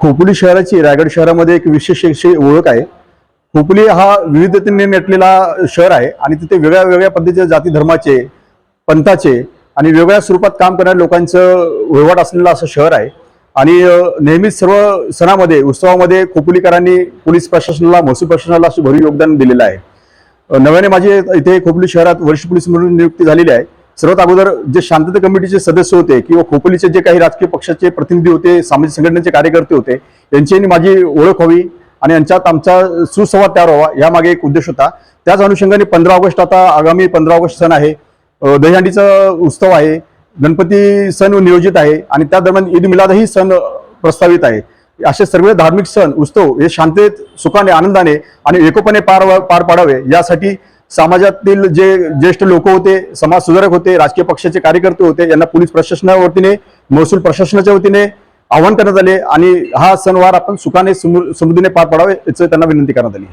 खोपोली शहराची रायगड शहरामध्ये एक विशेष अशी ओळख आहे. खोपोली हा विविधतेने नटलेला शहर आहे आणि तिथे वेगळ्या वेगळ्या पद्धतीच्या जाती धर्माचे पंथाचे आणि वेगळ्या स्वरूपात काम करणाऱ्या लोकांचं वहिवाट असलेलं असं शहर आहे. आणि नेहमीच सर्व सणामध्ये उत्सवामध्ये खोपोलीकरांनी पोलीस प्रशासनाला महसूल प्रशासनाला असं भरीव योगदान दिलेलं आहे. नव्याने माझे इथे खोपोली शहरात वरिष्ठ पोलीस म्हणून नियुक्ती झालेली आहे. सर्वात अगोदर जे शांतता कमिटीचे सदस्य होते किंवा खोपोलीचे जे काही राजकीय पक्षाचे प्रतिनिधी होते सामाजिक संघटनेचे कार्यकर्ते होते यांची माझी ओळख व्हावी आणि यांच्यात आमचा सुसंवाद तयार व्हावा यामागे एक उद्देश होता. त्याच अनुषंगाने पंधरा ऑगस्ट आता आगामी पंधरा ऑगस्ट सण आहे. दहीहंडीचा उत्सव आहे. गणपती सण नियोजित आहे आणि त्या दरम्यान ईद मिलादही सण प्रस्तावित आहे. असे सर्व धार्मिक सण उत्सव हे शांततेत सुखाने आनंदाने आणि एकोपणे पार पार पाडावे यासाठी समाजातील जे ज्येष्ठ लोक होते समाज सुधारक होते राजकीय पक्षाचे कार्यकर्ते होते यांना पोलीस प्रशासनाच्या वतीने महसूल प्रशासनाच्या वतीने आवाहन करण्यात आले आणि हा सणवार आपण सुखाने समृद्धीने पार पाडावे याचं त्यांना विनंती करण्यात आली.